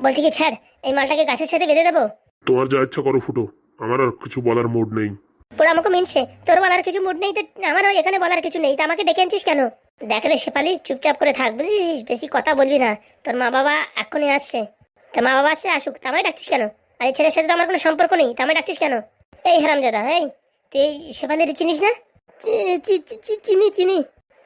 বলছি কি ছাড় এই মালটাকে গাছের সাথে বেঁধে দেবো? তোমার যা ইচ্ছা করো ফুটো আমার আর কিছু বলার মুড নেই। পুরো আমাকে মিনছে তোর বলার কিছু মুড নেই তো আমারও এখানে বলার কিছু নেই তা আমাকে ডেকে আনছিস কেন? দেখ রে শেফালি চুপচাপ করে থাক বুঝেছিস? বেশি কথা বলবি না। তোর মা বাবা এখনই আসছে। তোর মা বাবা আসছে আসুক তামাই ডাকছিস কেন? আর এই ছেলের সাথে তো আমার কোনো সম্পর্ক নেই তামাই ডাকছিস কেন? এই হারামজাদা এই তুই এই শেফালির চিনিস না? চি- চি- চি- চি- চিনি চিনি।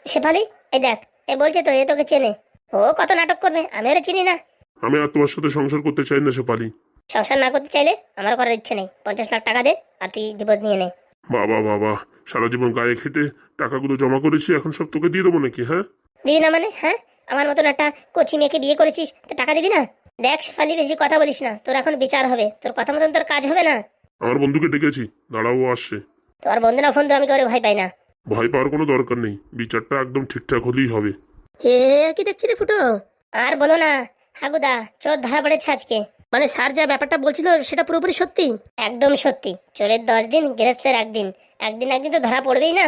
শেফালি এই দেখ এ বলছে তো এ তোকে চেনে। ও কত নাটক করবে আমি ওরা চিনি না। আমি আর তোমার সাথে সংসার করতে চাই না শেফালি। সংসার না করতে চাইলে আমার করার ইচ্ছে নেই। পঞ্চাশ লাখ টাকা দে আর তুই ডিভোর্স নিয়ে নে। বাবা বাবা সারা জীবন গায়ে খেটে টাকাগুলো জমা করেছি এখন সব তোকে দিয়ে দেবো নাকি হ্যাঁ? দিবি না মানে হ্যাঁ? আমার মতন একটা কচি মেয়েকে বিয়ে করেছিস তো টাকা দিবি না? দেখ শেফালি বেশি কথা বলিস না। তোর এখন বিচার হবে। তোর কথা মতন তোর কাজ হবে না। আমার বন্ধুকে ডেকেছি। দাঁড়াও ও আসছে। তোর বন্ধু না ফোন তো আমি করে ভয় পাই না। ভয় পাওয়ার কোনো দরকার নেই। বিচারটা একদম ঠিকঠাক হলেই হবে। হে কি দেখছি রে ফুটো? আর বলো না হাগুদা চোর ধরা পড়েছে আজকে। মানে স্যার যা ব্যাপারটা বলছিল সেটা পুরোপুরি সত্যি? একদম সত্যি। চোরের দশ দিন গৃহস্থের একদিন। একদিন একদিন তো ধরা পড়বেই না।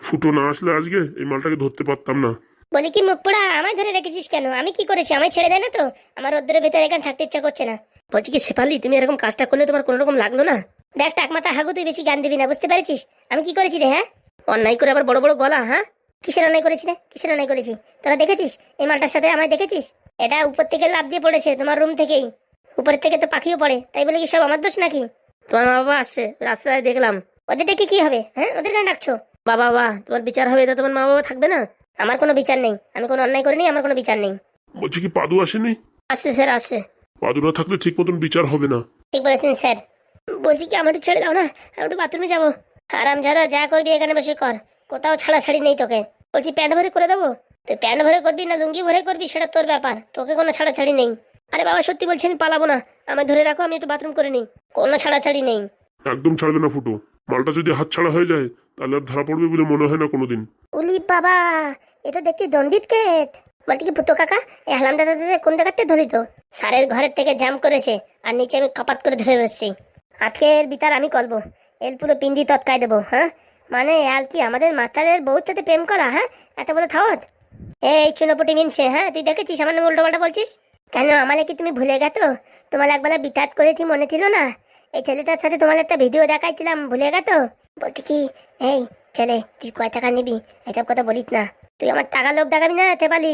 ফুটো না আসলে আজকে? এই মালটাকে ধরতে পারতাম না। বলি কি মুখ পোড়া আমায় ধরে রেখেছিস কেন? আমি কি করেছি? আমায় ছেড়ে দেয় না তো? আমার রোদ্রের ভেতরে এখানে থাকতে ইচ্ছা করছে না। বলছি কি শেফালি তুমি এরকম কাজটা করলে তোমার কোনো রকম লাগল না? দেখ টাকমাতা হাগু তুই বেশি গান দিবি না বুঝতে পেরেছিস? আমি কি করেছি রে হ্যাঁ? অন্যায় করে আবার বড় বড় গলা হ্যাঁ? কিসের অন্যায় করেছি রে? কিসের অন্যায় করেছি? তোরা দেখেছিস? এই মালটার সাথে আমায় দেখেছিস? এটা উপর থেকে লাভ দিয়ে পড়েছে তোমার রুম থেকেই। উপরের থেকে তো পাখিও পড়ে তাই বলে কি সব আমার দোষ নাকি? তোমার মা বাবা আসছে রাস্তায় দেখলাম। ওদের ডেকে কি হবে হ্যাঁ? ওদের কেন ডাকছো? বাবা বাবা তোমার বিচার হবে তো তোমার মা বাবা থাকবে না? আমার কোনো বিচার নেই আমি কোনো অন্যায় করিনি আমার কোনো বিচার নেই। বলছি কি পাদু আসেনি? আসছে স্যার আসছে। পাদু না থাকলে ঠিক মতন বিচার হবে না। ঠিক বলেছেন স্যার। বলছি কি আমার একটু ছেড়ে দাও না আমি একটু বাথরুমে যাব। আরাম যারা যা করবি এখানে বসে কর। কোথাও ছাড়াছাড়ি নেই তোকে। বলছি প্যান্ট ভরে করে দেবো? তুই প্যান্ট ভরে করবি না লুঙ্গি ভরে করবি সেটা তোর ব্যাপার। তোকে কোনো ছাড়াছাড়ি নেই। আরে বাবা সত্যি বলছি আমি পালাবো না। আমায় ধরে রাখো আমি একটু বাথরুম করে নিই। কোনো ছাড়াছাড়ি নেই। একদম ছাড়বে না ফুটো। মালটা যদি হাত ছাড়া হয়ে যায় তাহলে আর ধরা পড়বে বলে মনে হয় না কোনোদিন। উলি বাবা এ তো দেখতে দন্দিত কেত বলতে কি পুতো কাকা এই হালাম দাদা দাদা কোন জায়গাতে ধরি তো স্যারের ঘরের থেকে জ্যাম করেছে আর নিচে আমি কপাত করে ধরে বসছি। আজকের বিতার আমি করব। এর পুরো পিন্ডি তৎকায় দেবো হ্যাঁ? মানে আর কি আমাদের মাস্টারের বউর সাথে প্রেম করা হ্যাঁ? এত বলে থাওত? এই চুনোপটি মিনছে হ্যাঁ? তুই দেখেছিস আমার নামে উল্টো পাল্টা বলছিস? কেন, আমালে কি তুমি ভুলে গেছো? তোমার একবেলা বিতাত করেছি, মনে ছিল না। এই ছেলেটার সাথে তোমার একটা ভিডিও দেখাইছিলাম, ভুলে গেছো? বলতে কি, এই ছেলে, তুই কয় টাকা নিবি? এসব কথা বলিস না। তুই আমার টাকা লোভ দেখাবি না তেপালি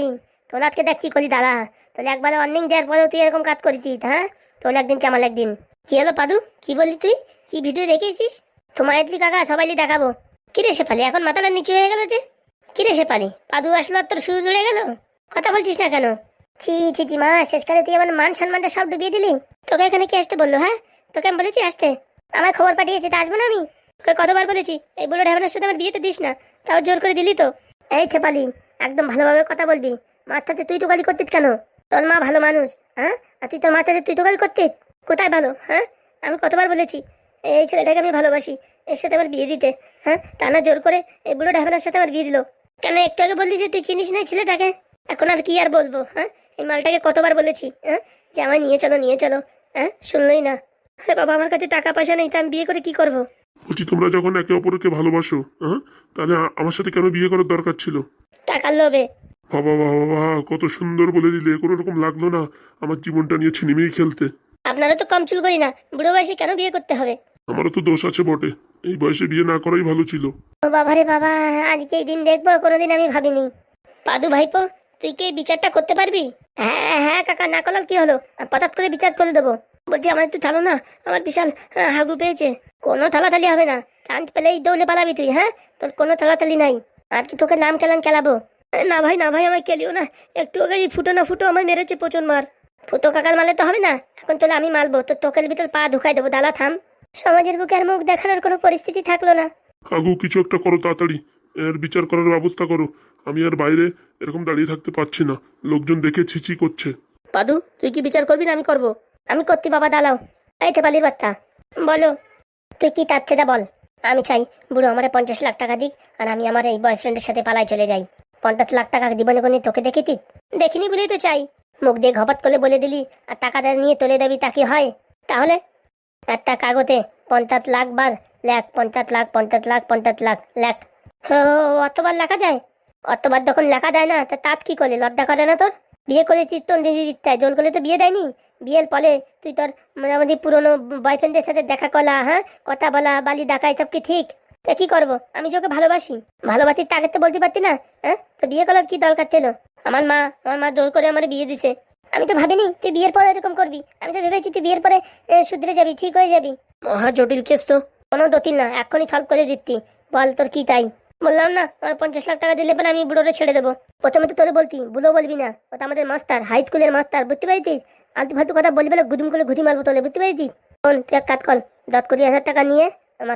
তোর আজকে দেখ কি করি দাদা তোলে একবার অর্নিং দেওয়ার পরেও তুই এরকম কাজ করেছিস হ্যাঁ? তোর একদিন কি আমার একদিন। কি হলো পাদু? কি বললি তুই? কি ভিডিও দেখেছিস তোমার এতলি কাকা সবাইলি দেখাবো। কি রে শেফালি, এখন মাথাটা নিচু হয়ে গেল যে। কি রে শেফালি? পাদু আসলো আর তোর ফিউজ উড়ে গেল? কথা বলছিস না কেন? ছি ছি ছি, মা, শেষকালে তুই আমার মান সম্মানটা সব ডুবিয়ে দিলি। তোকে এখানে কি আসতে বলল হ্যাঁ? তোকে আমি বলেছি আসতে। আমার খবর পাঠিয়েছে, তা আসব না আমি? তোকে কতবার বলেছি, এই বুড়ো ঢেবানের সাথে আমার বিয়েতে দিস না, তাও জোর করে দিলি তো। এই থেপালি একদম ভালোভাবে কথা বলবি। মাথাতে তুই গালি করতিস কেন? তোর মা ভালো মানুষ হ্যাঁ? আর তুই তোর মাথাতে তুই গালি করতিস? কোথায় ভালো হ্যাঁ? আমি কতবার বলেছি, এই ছেলেটাকে আমি ভালোবাসি, এর সাথে আমার বিয়ে দিতে হ্যাঁ? তা না জোর করে এই বুড়ো ঢেবানের সাথে আমার বিয়ে দিল। কেন একটু আগে বললি যে তুই চিনিস না ছেলেটাকে? এখন আর কি আর বলব হ্যাঁ? এই মালটাকে কতবার বলেছি হ্যাঁ? যে আমায় নিয়ে চলো নিয়ে চলো হ্যাঁ? শুনলই না। আরে বাবা আমার কাছে টাকা পয়সা নেই তা আমি বিয়ে করে কি করব? বলছি তোমরা যখন একে অপরকে ভালোবাসো হ্যাঁ? তাহলে আমার সাথে কেন বিয়ে করার দরকার ছিল? টাকার লোভে। বাবা বাবা কত সুন্দর বলে দিলে কোনো রকম লাগল না আমার জীবনটা নিয়ে ছিনিমিনি খেলতে। আপনারা তো কম চুল করি না বুড়ো বয়সে কেন বিয়ে করতে হবে? আমারও তো দোষ আছে বটে। এই বয়সে বিয়ে না করাই ভালো ছিল। বাবা রে বাবা, আজকে এই দিন দেখব, কোনোদিন আমি ভাবিনি। পাদু ভাইপো, তুই কি বিচারটা করতে পারবি? হ্যাঁ হ্যাঁ কাকা, না করলাম কি হলো? পটাৎ করে বিচার করে দেবো। বলছি, আমার একটু থালো না, আমার বিশাল হাগু পেয়েছে। কোনো থালাথালি হবে না। চান্স পেলেই দৌড়ে পালাবি তুই হ্যাঁ? তোর কোনো থালাথালি নাই। আর কি তোকে নাম কেলাম খেলাবো না ভাই না ভাই, আমায় কেলিও না। একটু আগে ফুটো না ফুটো আমায় মেরেছে প্রচুর মার। ফুটো কাকার মারলে তো হবে না। এখন তোলে আমি মারবো। তোর তোকের ভিতর পা ঢুকাই দেবো। দালা থাম। সমাজের বুকে আর মুখ দেখানোর কোনো পরিস্থিতি থাকল না। আগু কিছু একটা করো তাড়াতাড়ি। এর বিচার করার ব্যবস্থা করো। আমি আর বাইরে এরকম দাঁড়িয়ে থাকতে পারছি না। লোকজন দেখে ছিচি করছে। পাদু তুই কি বিচার করবি না আমি করব? আমি করছি বাবা দালাও এই পালির বাচ্চা। বলো তুই কি তার থেকে বল। আমি চাই বুড়ো আমার পঞ্চাশ লাখ টাকা দিক আর আমি আমার এই বয়ফ্রেন্ডের সাথে পালাই চলে যাই। পঞ্চাশ লাখ টাকা দিবনে কোনি তোকে দেখেছি? দেখিনি বলেই তো চাই। মুখ দিয়ে ঘপাত করে বলে দিলি আর টাকাটা নিয়ে তুলে দেবি তা কি হয়? তাহলে একটা কাগজে পঞ্চাশ লাখ বার লেখ, পঞ্চাশ লাখ পঞ্চাশ লাখ পঞ্চাশ লাখ লেখ। অতবার লেখা যায়? অতবার যখন লেখা যায় না, তা তাত কি করলি? লজ্জা করে না তোর? বিয়ে করেছিস তোর নিজের ইচ্ছায়? জোর করলে তো বিয়ে দেয়নি? বিয়ের ফলে তুই তোর মোটামুটি পুরনো বয়ফ্রেন্ডের সাথে দেখা করা হ্যাঁ? কথা বলা, বালি ডাকা, এসব কি ঠিক? তা কি করব? আমি যে ওকে ভালোবাসি। ভালোবাসি তাকে তো বলতে পারতি না হ্যাঁ? তো বিয়ে করার কি দরকার ছিল? আমার মা আমার মা জোর করে আমার বিয়ে দিছে। আমি তো ভাবিনি তুই বিয়ের পরে এরকম করবি। আমি তো ভেবেছি তুই বিয়ের পরে শুধরে যাবি, ঠিক হয়ে যাবি। মহা জটিল কেস তো। কোনো দতিল না এখনই থল করে দিচ্ছি বল, তোর কি তাই? বললাম না, আমার পঞ্চাশ লাখ টাকা দিলে পরে আমি বুড়োরে ছেড়ে দেবো। প্রথমে তো তোরে বলতি, বুলো বলবি না। ও তো আমাদের মাস্টার হাই স্কুলের মাস্টার, বুঝতে পেরেছিস? আলতু ফালতু কথা বলবি বলে গুদুম করে ঘুটি মারবো তোলে বুঝতে পেরেছিস? শোন, তুই এক কাজ কর, দশ কুড়ি হাজার টাকা নিয়ে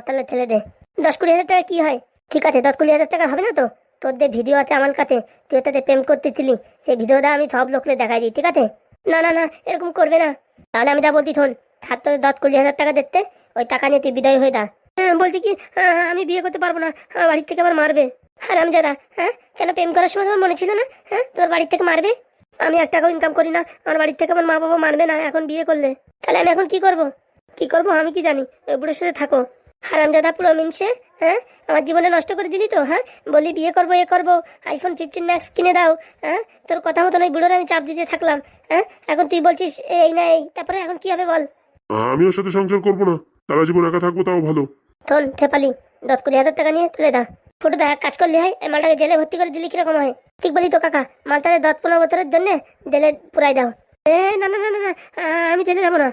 তাহলে ঠেলে দে। দশ কুড়ি হাজার টাকা কি হয়? ঠিক আছে, দশ কুড়ি হাজার টাকা হবে না তো? তোর যে ভিডিও আছে আমার কাছে তুই ওটাতে প্রেম করতেছিলি সেই ভিডিওটা আমি সব লোককে দেখাই দিই ঠিক আছে? না না না এরকম করবে না। তাহলে আমি যা বলছি শোন থাক তোর দশ কুড়ি হাজার টাকা দেখতে ওই টাকা নিয়ে তুই বিদায় হয়ে যা। হ্যাঁ, বলছি কি হ্যাঁ, আমি বিয়ে করতে পারব না আমার বাড়ির থেকে আবার মারবে। হ্যাঁ আমি দাদা হ্যাঁ কেন প্রেম করার সময় তোমার মনে ছিল না? হ্যাঁ তোর বাড়ির থেকে মারবে? আমি এক টাকাও ইনকাম করি না আমার বাড়ির থেকে আমার মা বাবা মারবে না এখন বিয়ে করলে। তাহলে আমি এখন কি করব? কি করব আমি কি জানি? বুড়োর সাথে থাকো। হারামজাদা পুরো মিনছে হ্যাঁ? আমার জীবনে নষ্ট করে দিলি তো হ্যাঁ? বলি বিয়ে করব এ করব আইফোন ফিফটিন ম্যাক্স কিনে দাও হ্যাঁ? তোর কথা মতন ওই বুড়োর আমি চাপ দিতে থাকলাম হ্যাঁ? এখন তুই বলছিস এই না এই। তারপরে এখন কি হবে বল? আমি ওর সাথে সংসার করব না। সারা জীবন একা থাকব তাও ভালো। থন থেপালি দশ কুড়ি হাজার টাকা নিয়ে তুলে দা। ফুটো দা এক কাজ করলে হয় এই মালটাকে জেলে ভর্তি করে দিলে কীরকম হয়? ঠিক বলি তো কাকা মালটাকে দশ পনেরো বছরের জন্য জেলে পুরাই দাও। এ না না না না আমি জেলে যাব না।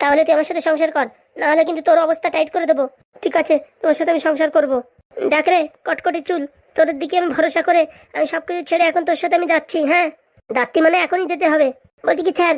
তাহলে তুই আমার সাথে সংসার কর। নাহলে কিন্তু তোর অবস্থা টাইট করে দেবো। ঠিক আছে তোমার সাথে আমি সংসার করব। দেখ রে কটকটি চুল তোর দিকে আমি ভরসা করে আমি সব কিছু ছেড়ে এখন তোর সাথে আমি যাচ্ছি হ্যাঁ? যাচ্ছি মানে এখনই যেতে হবে। বলছি কি স্যার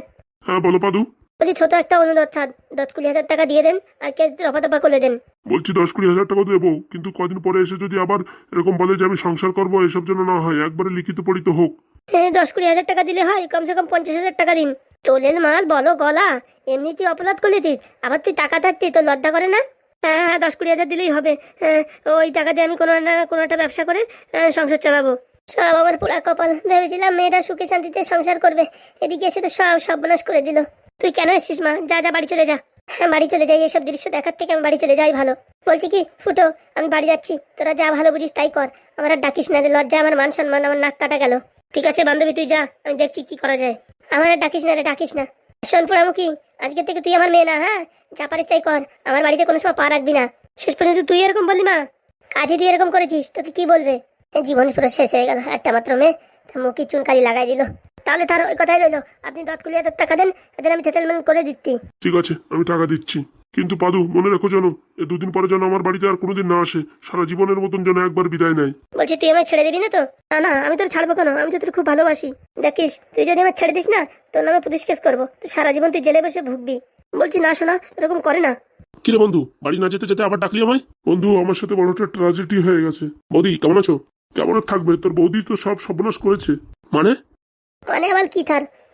হ্যাঁ বলো পাদু। বলছি ছোট একটা অনুরোধ স্যার দশ কুড়ি হাজার টাকা দিয়ে দেন আর কেস রফা দফা করে দেন। বলছি দশ কুড়ি হাজার টাকা দেবো কিন্তু কদিন পরে এসে যদি আবার এরকম বলে যে আমি সংসার করব এসব যেন না হয় একবারে লিখিত পড়িত হোক। হ্যাঁ দশ কুড়ি হাজার টাকা দিলে হয় কমসে কম পঞ্চাশ হাজার টাকা দিন। তোলের মাল বলো গলা এমনি তুই অপরাধ করলি তুই আবার তুই টাকা থাকতি তোর লজ্জা করে না? হ্যাঁ হ্যাঁ দশ কুড়ি হাজার দিলেই হবে। হ্যাঁ, ওই টাকা দিয়ে আমি কোনো না কোনো একটা ব্যবসা করে হ্যাঁ, সংসার চালাবো। সব আমার পুরা কপাল। ভেবেছিলাম মেয়েটা সুখে শান্তিতে সংসার করবে। এদিকে এসে তো সব সর্বনাশ করে দিল। তুই কেন এসছিস মা? যা যা বাড়ি চলে যা। হ্যাঁ বাড়ি চলে যাই। এসব দৃশ্য দেখার থেকে আমি বাড়ি চলে যাই ভালো। বলছি কি ফুটো আমি বাড়ি যাচ্ছি। তোরা যা ভালো বুঝিস তাই কর। আমার আর ডাকিস না লজ্জা আমার মান সম্মান আমার নাক কাটা গেল। ঠিক আছে বান্ধবী তুই যা। আমি দেখছি কি করা যায়। আমার ডাকিস না রে, ডাকিস না। শোন পোড়ামুখী, আজকে থেকে তুই আমার মেয়ে না হ্যাঁ? যা পারিস তাই কর, আমার বাড়িতে কোনো সময় পা রাখবি না। শেষ পর্যন্ত তুই এরকম বললি মা? কাজে তুই এরকম করেছিস, তোকে কি বলবে? জীবন পুরো শেষ হয়ে গেল, একটা মাত্র মেয়ে। মুখি চুনকালি লাগাই দিল। তাহলে তার ওই কথাই রইল। আপনি দশ কুড়ি হাজার টাকা দেন এদের আমি সেটেলমেন্ট করে দিচ্ছি। ঠিক আছে আমি টাকা দিচ্ছি। কিন্তু পাদু মনে রাখো যেন এ দুদিন পরে যেন আমার বাড়িতে আর কোনোদিন না আসে সারা জীবনের মতন যেন একবার বিদায় নেয়। বলছি তুই আমায় ছেড়ে দিবি না তো? না না আমি তোর ছাড়বো কেন? আমি তো তোর খুব ভালোবাসি। দেখিস তুই যদি আমার ছেড়ে দিস না তোর নামে পুলিশ কেস করব। তুই সারা জীবন তুই জেলে বসে ভুগবি। বলছি না শোনা এরকম করে না। কিরে বন্ধু বাড়ি না যেতে যেতে আবার ডাকলি আমায়? বন্ধু আমার সাথে বড় একটা ট্রাজেডি হয়ে গেছে। বৌদি কেমন আছো? কেমন থাকবে? তোর বৌদি তো সব সর্বনাশ করেছে। মানে? মানে আবার কি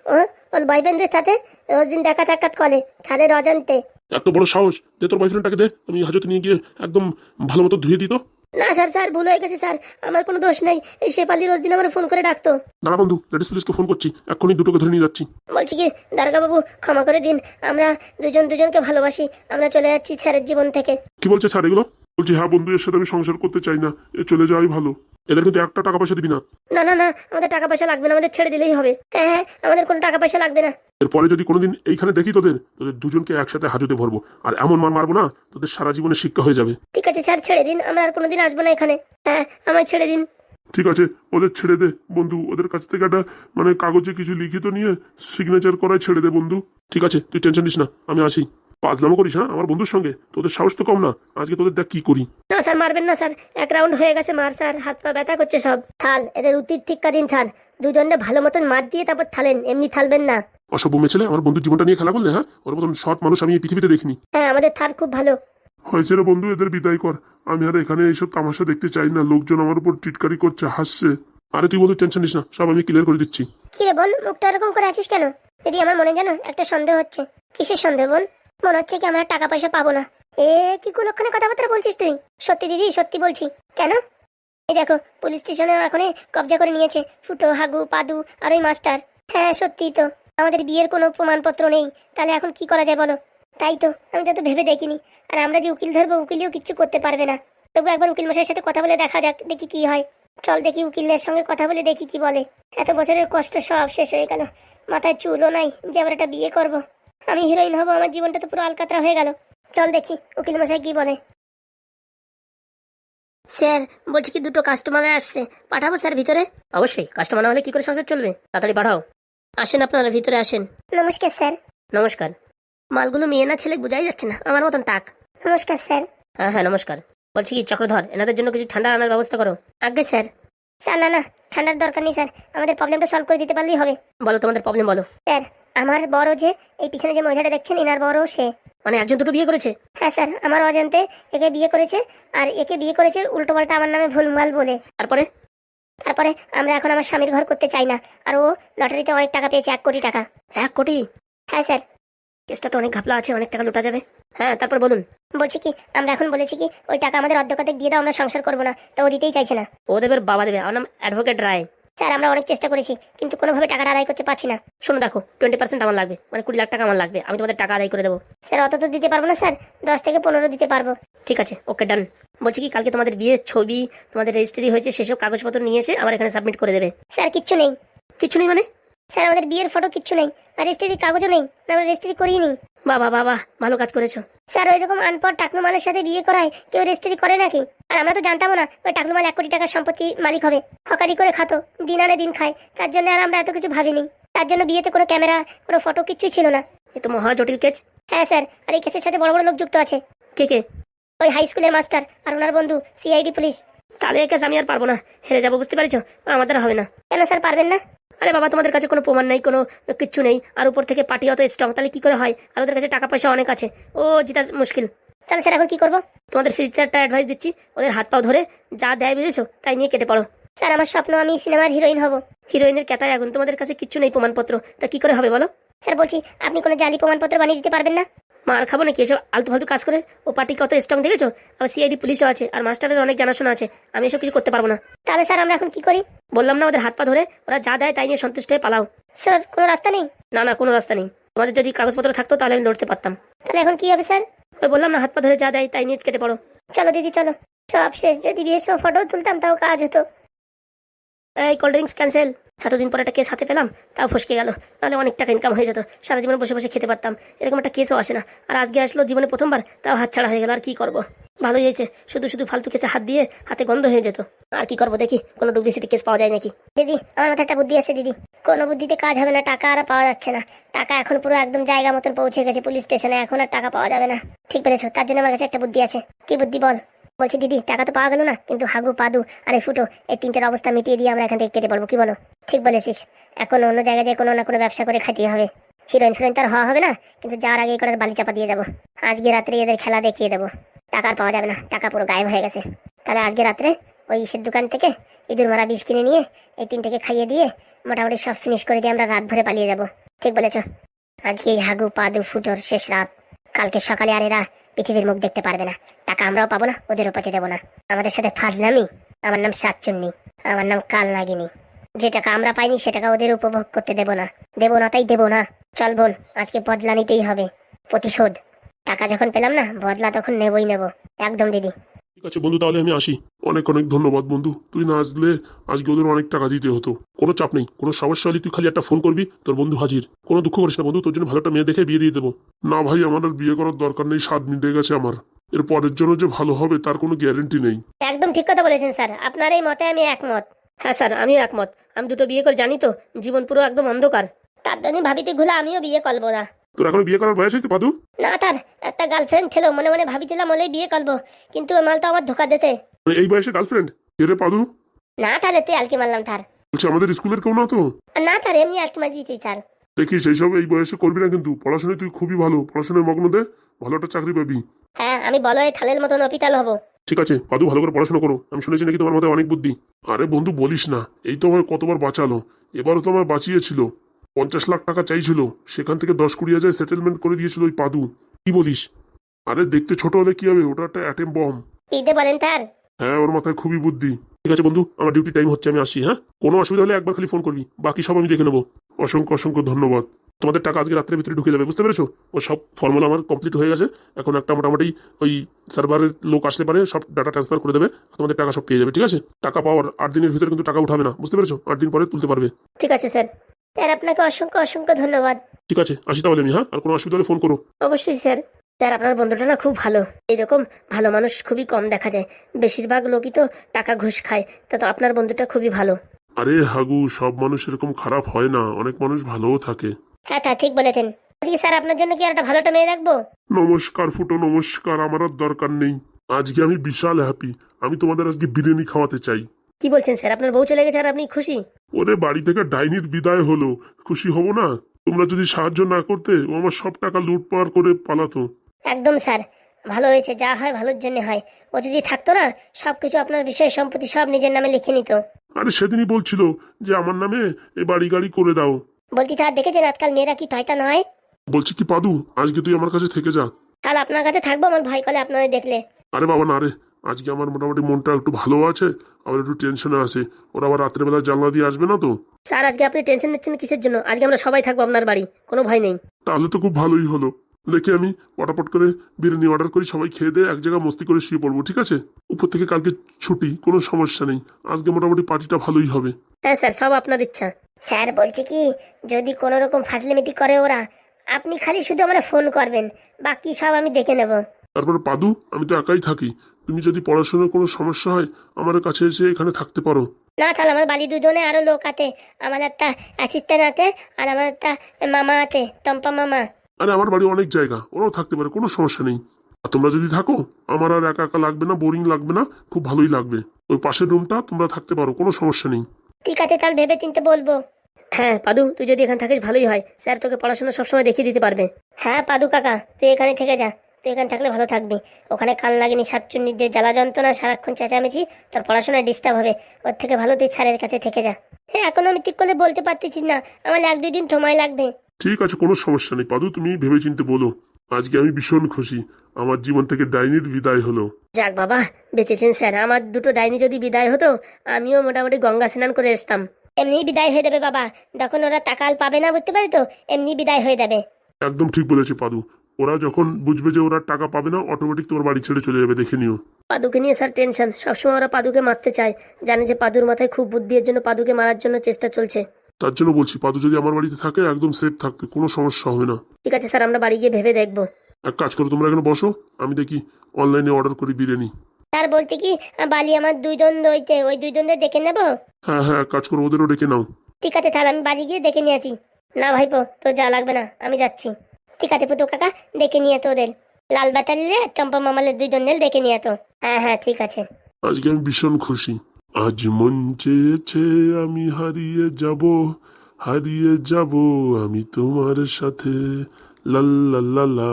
ও ওর বয়ফ্রেন্ডের সাথে রোজ দিন দেখা সাক্ষাৎ করে ছাদের অজান্তে এত বড় সাহস যে তোর বয়ফ্রেন্ডটাকে দে আমি হাজতে নিয়ে গিয়ে একদম ভালো মতো ধুয়ে দিত না স্যার স্যার ভুল হয়ে গেছে স্যার আমার কোনো দোষ নেই। এই শেফালি রোজ দিন আমার ফোন করে ডাকতো। দাঁড়া বন্ধু লেডিস পুলিশকে ফোন করছি এক্ষুনি দুটোকে ধরে নিয়ে যাচ্ছি। বলছি কি দারোগাবাবু ক্ষমা করে দিন আমরা দুজন দুজনকে ভালোবাসি আমরা চলে যাচ্ছি স্যারের জীবন থেকে। কি বলছে স্যার এগুলো? বলছি হ্যাঁ বন্ধু এর সাথে আমি সংসার করতে চাই না। এ চলে যাওয়াই ভালো। এদের কিন্তু একটা টাকা পয়সা দিবি না। না না না আমাদের টাকা পয়সা লাগবে না আমাদের ছেড়ে দিলেই হবে। হ্যাঁ হ্যাঁ আমাদের কোনো টাকা পয়সা লাগবে না। এরপরে যদি কোনোদিন এইখানে দেখি তোদের তোদের দুজনকে একসাথে হাজতে ভরবো। আর এমন মার মারবো না তোদের সারা জীবনে শিক্ষা হয়ে যাবে। ঠিক আছে স্যার ছেড়ে দিন। আমরা আর কোনোদিন আসব না এখানে। হ্যাঁ আমায় ছেড়ে দিন। ঠিক আছে ওদের ছেড়ে দে বন্ধু। ওদের কাছ থেকে একটা মানে কাগজে কিছু লিখিত নিয়ে সিগনেচার করায় ছেড়ে দে বন্ধু। ঠিক আছে তুই টেনশন নিস না আমি আসি। পাজলামো করিস হ্যাঁ? আমার বন্ধুর সঙ্গে। তোদের সাহস তো কম না। আজকে তোদের দেখ কি করি। না স্যার মারবেন না স্যার। এক রাউন্ড হয়ে গেছে মার স্যার। হাত পা ব্যথা করছে সব। থাল এদের উচিত ঠিকা দিন থাল। দুজনে ভালো মতন মার দিয়ে তারপর থালেন। এমনি থালবেন না। অসভ্য মেছেলে আমার বন্ধুর জীবনটা নিয়ে খেলা করলে হ্যাঁ? ওর মতন সৎ মানুষ আমি এই পৃথিবীতে দেখিনি। হ্যাঁ আমাদের থাল খুব ভালো। হয়েছে রে বন্ধু এদের বিদায় কর। আমি আর এখানে এইসব তামাশা দেখতে চাই না। লোকজন আমার উপর টিটকারি করছে হাসছে। আরে তুই বন্ধু টেনশন নিস না। সব আমি ক্লিয়ার করে দিচ্ছি। কি রে বল মুখটা এরকম করে আছিস কেন? দিদি আমার মনে জানো একটা সন্দেহ হচ্ছে। কিসের সন্দেহ বোন? মনে হচ্ছে কি আমরা টাকা পয়সা পাবো না। এ, কি কুলক্ষণে কথাবার্তা বলছিস তুই? সত্যি দিদি, সত্যি বলছি। কেন? এই দেখো, পুলিশ স্টেশনে এখন কবজা করে নিয়েছে। ফুটো, হাগু, পাদু আর ওই মাস্টার। হ্যাঁ সত্যি তো। আমাদের বিয়ের কোনো প্রমাণপত্র নেই। তাহলে এখন কি করা যায় বলো? তাই তো, আমি তো ভেবে দেখিনি। আর আমরা যে উকিল ধরবো, উকিলিও কিচ্ছু করতে পারবে না। তবু একবার উকিল মশাইয়ের সাথে কথা বলে দেখা যাক, দেখি কি হয়। চল দেখি উকিলের সঙ্গে কথা বলে দেখি কি বলে। এত বছরের কষ্ট সব শেষ হয়ে গেল। মাথায় চুলও নাই যে আবার একটা বিয়ে করব। আমি হিরোইন হব আমার জীবনটা তো পুরো আলকাতরা হয়ে গেল। চল দেখি উকিল মশাই কি বলে। স্যার বলছি কি দুটো কাস্টমার আসছে। পাঠাবো স্যার ভিতরে? অবশ্যই কাস্টমার না হলে কি করে সংসার চলবে? তাড়াতাড়ি পাঠাও। আসেন আপনারা ভিতরে আসেন। নমস্কার স্যার। নমস্কার। মালগুলো মেয়ে না ছেলে বোঝাই যাচ্ছে না আমার মতন টাক। নমস্কার স্যার। হ্যাঁ হ্যাঁ নমস্কার। বলছি কি চক্রধর এনাদের জন্য কিছু ঠান্ডা আনার ব্যবস্থা করো। আগে স্যার। স্যার না না ঠান্ডার দরকার নেই স্যার। আমাদের প্রবলেমটা সলভ করে দিতে পারলেই হবে। বলো তোমাদের প্রবলেম বলো। স্যার আমার বড় যে এই পিছনে যে মহিলাটা দেখছেন এনার বড় সে। মানে একজন দুটো বিয়ে করেছে? হ্যাঁ স্যার আমার অজান্তে একে বিয়ে করেছে আর একে বিয়ে করেছে উল্টো পাল্টা আমার নামে ভুলমাল বলে। তারপরে? তারপরে আমরা এখন আমার স্বামীর ঘর করতে চাই না আর ও লটারিতে অনেক টাকা পেয়েছে এক কোটি টাকা। এক কোটি? হ্যাঁ স্যার। কেসটা তো অনেক ঘাপলা আছে অনেক টাকা লুটা যাবে। হ্যাঁ তারপর বলুন। বলছি কি আমরা এখন বলেছি কি ওই টাকা আমাদের অর্ধেক অর্ধেক দিয়ে দাও আমরা সংসার করব না তো ও দিতেই চাইছে না। ও দেবে বাবা দেবে আমার নাম অ্যাডভোকেট রায়। স্যার আমরা অনেক চেষ্টা করেছি কিন্তু কোনোভাবে টাকাটা আদায় করতে পারছি না। শোনো দেখো টোয়েন্টি পার্সেন্ট আমার লাগবে মানে কুড়ি লাখ টাকা আমার লাগবে আমি তোমাদের টাকা আদায় করে দেবো। স্যার অত তো দিতে পারব না স্যার দশ থেকে পনেরো দিতে পারব। ঠিক আছে ওকে ডান বলছি কি কালকে তোমাদের বিয়ের ছবি তোমাদের রেজিস্ট্রি হয়েছে সেসব কাগজপত্র নিয়ে এসে আমার এখানে সাবমিট করে দেবে। স্যার কিচ্ছু নেই। কিছু নেই মানে? স্যার আমাদের বিয়ের ফটো কিচ্ছু নেই আর রেজিস্ট্রির কাগজও নেই আমরা রেজিস্ট্রি করিনি। বাবা বাবা ভালো কাজ করেছ। স্যার ওই রকম আনপড় টাকলু মালের সাথে বিয়ে করায় কেউ রেজিস্ট্রি করে নাকি? আর আমরা তো জানতামও না ওই টাকলু মাল এক কোটি টাকার সম্পত্তি মালিক হবে হকারি করে খাতো দিন আনে দিন খায় তার জন্য আর আমরা এত কিছু ভাবিনি। তার জন্য বিয়েতে কোনো ক্যামেরা কোনো ফটো কিচ্ছুই ছিল না। এ তো মহা জটিল কেস হ্যাঁ স্যার আর এই কেসের সাথে বড় বড় লোক যুক্ত আছে। কে কে? ওই হাই স্কুলের মাস্টার আর ওনার বন্ধু সিআইডি পুলিশ তাহলে এই কেস আমি আর পারব না হেরে যাব বুঝতে পারছ? আমাদের হবে না। কেন স্যার পারবেন না? আরে বাবা তোমাদের কাছে কোনো প্রমাণ নেই কোনো কিচ্ছু নেই। আর উপর থেকে পার্টি অত স্ট্রং তাহলে কি করে হয়? আর ওদের কাছে টাকা পয়সা অনেক আছে। ও জিতা মুশকিল। তাহলে স্যার এখন কি করব? তোমাদের ফিউচারটা অ্যাডভাইস দিচ্ছি। ওদের হাত পাও ধরে যা দেয় বুঝেছ তাই নিয়ে কেটে পড়ো। স্যার আমার স্বপ্ন আমি সিনেমার হিরোইন হব। হিরোইনের কেতায় আগুন তোমাদের কাছে কিচ্ছু নেই প্রমাণপত্র। তা কি করে হবে বলো? স্যার বলছি আপনি কোনো জালি প্রমাণপত্র বানিয়ে দিতে পারবেন না? মার খাব নাকি? এসব আলতু ফালতু কাজ করে? ও পার্টি কত স্ট্রং দেখেছ? আবার সিআইডি পুলিশও আছে আর মাস্টারের অনেক জানাশোনা আছে। আমি এসব কিছু করতে পারব না। তাহলে স্যার আমরা এখন কি করি? বললাম না ওদের হাত পা ধরে ওরা যা দেয় তাই নিয়ে সন্তুষ্ট হয়ে পালাও। স্যার কোনো রাস্তা নেই? না না কোনো রাস্তা নেই। তোমাদের যদি কাগজপত্র থাকতো তাহলে আমি লড়তে পারতাম। তাহলে এখন কি হবে স্যার? ওই বললাম না হাত পা ধরে যা দেয় তাই নিয়ে কেটে পড়ো। চলো দিদি চলো। সব শেষ। যদি বিয়ের সময় ফটো তুলতাম তাও কাজ হতো। এই কোল্ড ড্রিঙ্কস ক্যান্সেল এতদিন পর একটা কেস হাতে পেলাম, তাও ফসকে গেল। নাহলে অনেক টাকা ইনকাম হয়ে যেত। সারা জীবনে বসে বসে খেতে পারতাম। এরকম একটা কেসও আসে না। আর আজকে আসলো জীবনে প্রথমবার, তাও হাত ছাড়া হয়ে গেল। আর কি করব? ভালোই হয়েছে। শুধু শুধু ফালতু কেসে হাত দিয়ে হাতে গন্ধ হয়ে যেত। আর কি করব দেখি? কোনো ডুপ্লিসিটি কেস পাওয়া যায় নাকি? দিদি, আমার মাথায় একটা বুদ্ধি আসছে দিদি। কোনো বুদ্ধিতে কাজ হবে না, টাকা আর পাওয়া যাচ্ছে না। টাকা এখন পুরো একদম জায়গা মতন পৌঁছে গেছে, পুলিশ স্টেশনে। এখন আর টাকা পাওয়া যাবে না। ঠিক বলেছ, তার জন্য আমার কাছে একটা বুদ্ধি আছে। কি বুদ্ধি বল? বলছি, দিদি, টাকা তো পাওয়া গেল না, কিন্তু হাগু, পাদু আর এই ফুটো, এই তিনটার অবস্থা মিটিয়ে দিয়ে আমরা এখান থেকে কেটে পড়ব, কি বলো? ঠিক বলেছিস। এখন অন্য জায়গায় যে কোনো না কোনো ব্যবসা করে খাটিয়ে হবে। হিরোইন ফিরোইন তার হওয়া হবে না, কিন্তু যাওয়ার আগে করে বালি চাপা দিয়ে যাব। আজকে রাত্রে এদের খেলা দেখিয়ে দেবো। টাকা পাওয়া যাবে না, টাকা পুরো গায়েব হয়ে গেছে। তাহলে আজকে রাত্রে ওই ইসের দোকান থেকে ইঁদুর মারা বিষ কিনে নিয়ে এই তিনটাকে খাইয়ে দিয়ে মোটামুটি সব ফিনিশ করে দিয়ে আমরা রাত ভরে পালিয়ে যাব। ঠিক বলেছ। আজকে এই হাগু, পাদু, ফুটোর শেষ রাত। কালকে সকালে আর এরা পৃথিবীর মুখ দেখতে পারবে না। টাকা আমরাও পাবো না ওদেরও পেতে দেবো না। আমাদের সাথে ফাজলামি। আমার নাম সাতচুন্নি। আমার নাম কাল নাগিনী যে টাকা আমরা পাইনি, সে টাকা ওদের উপভোগ করতে দেবো না। দেবো না তাই দেবো না। চল বোন, আজকে বদলা নিতেই হবে। প্রতিশোধ। টাকা যখন পেলাম না, বদলা তখন নেবই নেব। একদম, দিদি। ঠিক আছে, বন্ধু, তাহলে আমি আসি। অনেক অনেক ধন্যবাদ, বন্ধু। তুই না আসলে আজকে ওদের অনেক টাকা দিতে হতো। কোনো চাপ নেই, কোনো সমস্যা হলে তুই খালি একটা ফোন করবি, তোর বন্ধু হাজির। কোনো দুঃখ করিস না, বন্ধু, তোর জন্য ভালো একটা মেয়ে দেখে বিয়ে দিয়ে দেবো। না ভাই, আমার আর বিয়ে করার দরকার নেই, স্বাদ মিটে গেছে আমার। এর পরের জন্য যে ভালো হবে, তার কোনো গ্যারেন্টি নেই। একদম ঠিক কথা বলেছেন, স্যার। আপনার এই মতে আমি একমত। হ্যাঁ স্যার, আমিও একমত। আমি দুটো বিয়ে করে জানি তো, জীবন পুরো একদম অন্ধকার। তার জন্য ভাবিতে ঘুলে আমিও বিয়ে করব না। তোর এখন বিয়ে করার বয়স হয়েছে পাদু? না তার একটা গার্লফ্রেন্ড ছিল মনে মনে ভাবিছিলাম হলেই বিয়ে করব কিন্তু মাল তো আমার ধোকা দিতে এই বয়সে গার্লফ্রেন্ড এরে পাদু? না তার এতে আলকি মারলাম তার। বলছি আমাদের স্কুলের কেউ না তো? না তার এমনি আলকি মার দিতেই তার। দেখিস এইসব এই বয়সে করবি না কিন্তু পড়াশোনায় তুই খুবই ভালো পড়াশোনায় মগ্ন দে ভালো একটা চাকরি পাবি। হ্যাঁ আমি বলো এই থালের মতন অপিতাল হব। ঠিক আছে পাদু ভালো করে পড়াশোনা করো। আমি শুনেছি নাকি তোমার মাথায় অনেক বুদ্ধি। আরে বন্ধু বলিস না এই তো আমার কতবার বাঁচালো এবারও তো আমার বাঁচিয়েছিল। পঞ্চাশ লাখ টাকা চাইছিল। সেখান থেকে দশ কুড়ি হাজার সেটেলমেন্ট করে দিয়েছিল ওই পাদু। কি বলিস? আরে দেখতে ছোট হলে কি হবে? ওটা একটা অ্যাটেম বম দিতে বলেন তার হ্যাঁ ওর মাথায় খুবই বুদ্ধি। ঠিক আছে বন্ধু আমার ডিউটি টাইম হচ্ছে আমি আসি হ্যাঁ? কোনো অসুবিধা হলে একবার খালি ফোন করবি। বাকি সব আমি দেখে নেব। অসংখ্য অসংখ্য ধন্যবাদ। তোমাদের টাকা আজকে রাত্রের ভিতরে ঢুকে যাবে বুঝতে পেরেছ? ও সব ফর্মুলা আমার কমপ্লিট হয়ে গেছে। এখন একটা মোটামুটি ওই সার্ভারের লোক আসলে পারে সব ডাটা ট্রান্সফার করে দেবে তোমাদের টাকা সব পেয়ে যাবে ঠিক আছে? টাকা পাওয়ার আট দিনের ভিতরে কিন্তু টাকা উঠাবে না বুঝতে পেরেছ? আট দিন পরে তুলতে পারবে। ঠিক আছে স্যার। স্যার আপনাকে অসংখ্য অসংখ্য ধন্যবাদ। ঠিক আছে আসি তাহলে আমি হ্যাঁ আর কোনো অসুবিধা হলে ফোন করো। অবশ্যই স্যার। স্যার আপনার বন্ধুটা না খুব ভালো। এরকম ভালো মানুষ খুবই কম দেখা যায়। বেশিরভাগ লোকই তো টাকা ঘুষ খায় তা তো আপনার বন্ধুটা খুবই ভালো। আরে হাগু সব মানুষ এরকম খারাপ হয় না। অনেক মানুষ ভালোও থাকে। হ্যাঁ তা ঠিক বলেছেন। বলছি কি, স্যার আপনার জন্য কি আর একটা ভালোটা মেয়ে রাখব? নমস্কার ফুটো নমস্কার। আমার আর দরকার নেই। আজকে আমি বিশাল হ্যাপি আমি তোমাদের আজকে বিরিয়ানি খাওয়াতে চাই। কি বলছেন স্যার? আপনার বউ চলে গেছে আর আপনি খুশি? ওরে বাড়ি থেকে ডাইনির বিদায় হলো। খুশি হব না? তোমরা যদি সাহায্য না করতে ও আমার সব টাকা লুটপার করে পালাতো। একদম স্যার। ভালো হয়েছে যা হয় ভালোর জন্য হয়। ও যদি থাকতো না সবকিছু আপনার বিষয় সম্পত্তি সব নিজের নামে লিখে নিত। আরে সেদিনই বলছিল যে আমার নামে এই বাড়ি গাড়ি করে দাও। বলতি তার দেখেছেন আজকাল মেয়েরা কি তয়তা নয় বলছি কি পাদু আজকে তুই আমার কাছে থেকে যা। তাহলে আপনার কাছে থাকব? আমার ভয় করে আপনারা দেখলে। আরে বাবা না রে। আজকে আমার মোটামুটি মনটা একটু ভালো আছে আবার একটু টেনশনে আছে। ওরা আবার রাত্রেবেলা জানলা দিয়ে আসবে না তো? স্যার আজকে আপনি টেনশন নিচ্ছেন কিসের জন্য? আজকে আমরা সবাই থাকব আপনার বাড়ি কোনো ভয় নেই। তাহলে তো খুব ভালোই হলো। দেখি আমি পটাপট করে বিরিয়ানি অর্ডার করি সবাই খেয়ে দিয়ে এক জায়গায় মস্তি করে শুয়ে পড়ব ঠিক আছে? উপর থেকে কালকে ছুটি কোনো সমস্যা নেই। আজকে মোটামুটি পার্টিটা ভালোই হবে। হ্যাঁ স্যার সব আপনার ইচ্ছা। স্যার বলছি কি যদি কোনো রকম ফাজলিমিতি করে ওরা আপনি খালি শুধু আমরা ফোন করবেন বাকি সব আমি দেখে নেব। তারপরে পাদু আমি তো একাই থাকি। তুমি যদি পড়াশোনার কোনো সমস্যা হয় আমার কাছে এসে এখানে থাকতে পারো। না তাহলে আমার বাড়ি দুজনে আরও লোক আছে। আমার একটা অ্যাসিস্ট্যান্ট আছে আর আমার একটা মামা আছে টম্পা মামা। আরে আমার বাড়ি অনেক জায়গা ওরাও থাকতে পারে কোনো সমস্যা নেই। আর তোমরা যদি থাকো আমার আর একা একা লাগবে না বোরিং লাগবে না খুব ভালোই লাগবে। ওই পাশের রুমটা তোমরা থাকতে পারো কোনো সমস্যা নেই। ঠিক আছে তাহলে ভেবে চিনতে বলব। হ্যাঁ পাদু তুই যদি এখানে থাকিস ভালোই হয়। স্যার তোকে পড়াশোনা সবসময় দেখিয়ে দিতে পারবে। হ্যাঁ পাদু কাকা তুই এখানে থেকে যা। তুই এখানে থাকলে ভালো থাকবি। ওখানে কান লাগেনি সাতচুন্নির যে জ্বালা যন্ত্রণা সারাক্ষণ চেঁচামেচি তোর পড়াশোনায় ডিস্টার্ব হবে। ওর থেকে ভালো তুই স্যারের কাছে থেকে যা। হ্যাঁ এখন আমি ঠিক করে বলতে পারতেছি না। আমার এক দুই দিন সময় লাগবে। ঠিক আছে কোনো সমস্যা নেই। পাদু তুমি ভেবে চিনতে বলো। আজকে আমি ভীষণ খুশি। আমার জীবন থেকে ডাইনির বিদায় হলো। যাক বাবা বেঁচেছেন স্যার। আমার দুটো ডাইনি যদি বিদায় হতো আমিও মোটামুটি গঙ্গা স্নান করে আসতাম। এমনি বিদায় হয়ে যাবে বাবা। তখন ওরা টাকাল পাবে না বুঝতে পারি তো? এমনি বিদায় হয়ে যাবে। একদম ঠিক বলেছে পাদু। ওরা যখন বুঝবে যে ওরা টাকা পাবে না অটোমেটিক তোমার বাড়ি ছেড়ে চলে যাবে দেখে নিও। পাদুকে নিয়ে স্যার টেনশন। সবসময় ওরা পাদুকে মারতে চায়। জানে যে পাদুর মাথায় খুব বুদ্ধি এর জন্য পাদুকে মারার জন্য চেষ্টা চলছে। তার জন্য বলছি পাদু যদি আমার বাড়িতে থাকে একদম সেফ থাকবে কোনো সমস্যা হবে না। ঠিক আছে স্যার আমরা বাড়ি গিয়ে ভেবে দেখব। এক কাজ করো তোমরা এখানে বসো আমি দেখি অনলাইনে অর্ডার করি বিরিয়ানি। স্যার বলতে কি বালি আমার দুইজন দইতে ওই দুইজনদের দেখে নেব? হ্যাঁ হ্যাঁ এক কাজ করো ওদেরও ডেকে নাও। ঠিক আছে তাহলে আমি বাড়ি গিয়ে দেখে নিয়ে আসি। না ভাইপো তোর যা লাগবে না আমি যাচ্ছি। ঠিক আছে পুতো কাকা দেখে নিয়ে তো ওদের। লাল বাতালিলে চম্পা মামালের দুইজনের দেখে নিয়ে তো। হ্যাঁ হ্যাঁ ঠিক আছে। আজকে আমি ভীষণ খুশি। আজ মন চেয়েছে আমি হারিয়ে যাব হারিয়ে যাব আমি তোমার সাথে। লাল্লা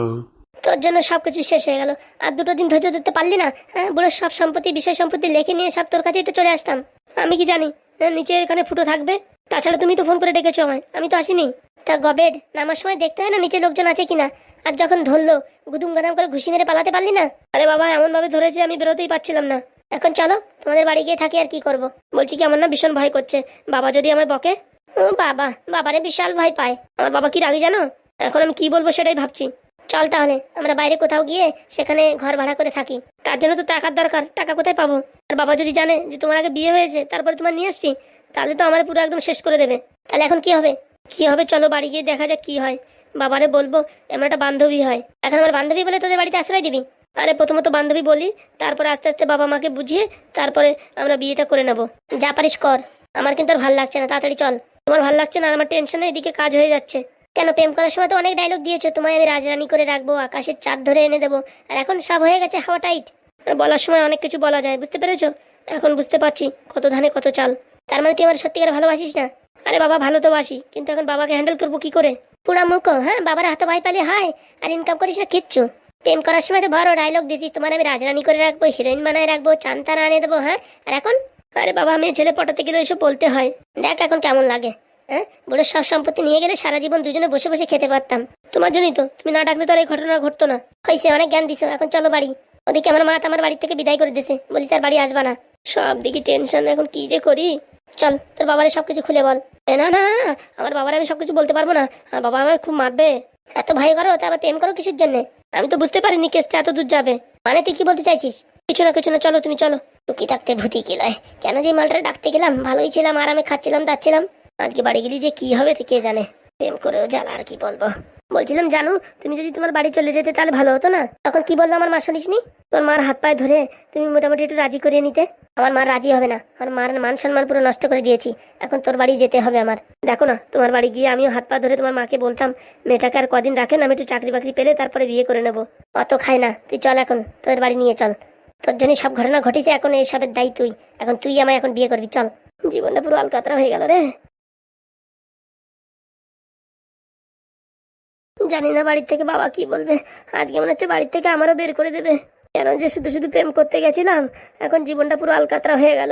তোর জন্য সবকিছু শেষ হয়ে গেল। আর দুটো দিন ধৈর্য ধরতে পারলি না হ্যাঁ? বুড়োর সব সম্পত্তি বিষয় সম্পত্তি লেখে নিয়ে সব তোর কাছেই তো চলে আসতাম। আমি কি জানি হ্যাঁ, নিচে এখানে ফুটো থাকবে? তাছাড়া তুমি তো ফোন করে ডেকেছো আমায়। আমি তো আসিনি। তা গবেড, নামার সময় দেখতে হয় না নিচে লোকজন আছে কিনা? আর যখন ধরলো, গুদুম গাদাম করে ঘুষি মেরে পালাতে পারলি না? আরে বাবা এমন ভাবে ধরেছে আমি বেরোতেই পারছিলাম না। এখন চলো, তোমাদের বাড়ি গিয়ে থাকি আর কি করব। বলছি কি, আমার না ভীষণ ভয় করছে। বাবা যদি আমায় বকে? ও বাবা, বাবারে বিশাল ভয় পায়। আমার বাবা কি রাগে জানো? এখন আমি কি বলব সেটাই ভাবছি। চল তাহলে, আমরা বাইরে কোথাও গিয়ে সেখানে ঘর ভাড়া করে থাকি। তার জন্য তো টাকার দরকার, টাকা কোথায় পাবো? আর বাবা যদি জানে যে তোমার আগে বিয়ে হয়েছে, তারপরে তোমার নিয়ে আসছি তাহলে তো আমার পুরো একদম শেষ করে দেবে। তাহলে এখন কি হবে? কি হবে? চলো বাড়ি গিয়ে দেখা যাক কি হয়। বাবারে বলব, এমন একটা বান্ধবী হয়। এখন আমার বান্ধবী বলে তোদের বাড়িতে আশ্রয় দিবি? আরে, প্রথমত বান্ধবী বলি, তারপরে আস্তে আস্তে বাবা মাকে বুঝিয়ে, তারপরে আমরা বিয়েটা করে নেব। যা পারিস কর। আমার কিন্তু আর ভালো লাগছে না, তাড়াতাড়ি চল। তোমার ভালো লাগছে না আমার টেনশনে এদিকে কাজ হয়ে যাচ্ছে। কেন, প্রেম করার সময় তো অনেক ডায়লগ দিয়েছ। তোমায় আমি রাজরানী করে রাখব, আকাশের চাঁদ ধরে এনে দেবো। আর এখন সব হয়ে গেছে, হাওয়া টাইট বলার সময় অনেক কিছু বলা যায়, বুঝতে পেরেছ? এখন বুঝতে পারছি কত ধানে কত চাল। তার মানে তুই আমার সত্যিকার ভালোবাসিস না? আরে বাবা, ভালো তো বাসি, কিন্তু এখন বাবাকে হ্যান্ডেল করব কি করে? পুরা মুখো হ্যাঁ? বাবার হাতে ভাই পালে হায়, আর ইনকাম করিস না কিচ্ছু। প্রেম করার সময় তো বড় ডায়লগ দিছিস, তোমার আমি রাজরানী করে রাখব হিরোইন বানায় রাখব চান্তানা আনিয়ে দেবো হ্যাঁ? আর এখন? আরে বাবা আমি ছেলে পটাতে গেলে এসব বলতে হয়। দেখ এখন কেমন লাগে হ্যাঁ? বলে সব সম্পত্তি নিয়ে গেলে সারা জীবন দুজনে বসে বসে খেতে পারতাম। তোমার জন্যই তো, তুমি না ডাকলে তো আর এই ঘটনা ঘটতো না। হয়েছে অনেক জ্ঞান দিছো, এখন চলো বাড়ি। ওদিকে আমার মা আমার বাড়ি থেকে বিদায় করে দিছে। বলি স্যার বাড়ি আসবা না। সব দিকে টেনশন, এখন কি যে করি? চল, তোর বাবারে সবকিছু খুলে বল। না না না আমার বাবার আমি সবকিছু বলতে পারব না। আমার বাবা আমার খুব মারবে। এত ভয় করো, তা আবার প্রেম করো কিসের জন্য? আমি তো বুঝতে পারিনি কেসটা এত দূর যাবে। মানে তুই কি বলতে চাইছিস? কিছু না কিছু না, চলো তুমি, চলো। টুকি থাকতে ভূতি কিলায় কেন যে মালটা ডাকতে গেলাম? ভালোই ছিলাম, আরামে খাচ্ছিলাম, দাচ্ছিলাম। আজকে বাড়ি গেলি যে কি হবে কে জানে? প্রেম করেও জ্বালা আর কি বলব? বলছিলাম, জানো, তুমি যদি তোমার বাড়ি চলে যেতে তাহলে ভালো হতো না? তখন কি বলল আমার মা, শুনিসনি? তোর মার হাত পায়ে ধরে তুমি মোটামুটি একটু রাজি করিয়ে নিতে। আমার মা রাজি হবে না। আমার মার মান সম্মান পুরো নষ্ট করে দিয়েছি। এখন তোর বাড়ি যেতে হবে আমার। দেখো না, তোমার বাড়ি গিয়ে আমিও হাত পা ধরে তোমার মাকে বলতাম, মেয়েটাকে আর কদিন রাখেন আমি একটু চাকরি বাকরি পেলে তারপরে বিয়ে করে নেব। অত খায় না। তুই চল এখন, তোর বাড়ি নিয়ে চল। তোর জন্য সব ঘটনা ঘটেছে, এখন এইসবের দায়ী তুই এখন তুই আমায় এখন বিয়ে করবি, চল। জীবনটা পুরো আলকাতরা হয়ে গেল রে। জানি না বাড়ির থেকে বাবা কি বলবে। আজকে মনে হচ্ছে বাড়ির থেকে আমারও বের করে দেবে। কেন যে শুধু শুধু প্রেম করতে গেছিলাম, এখন জীবনটা পুরো আলকাতরা হয়ে গেল।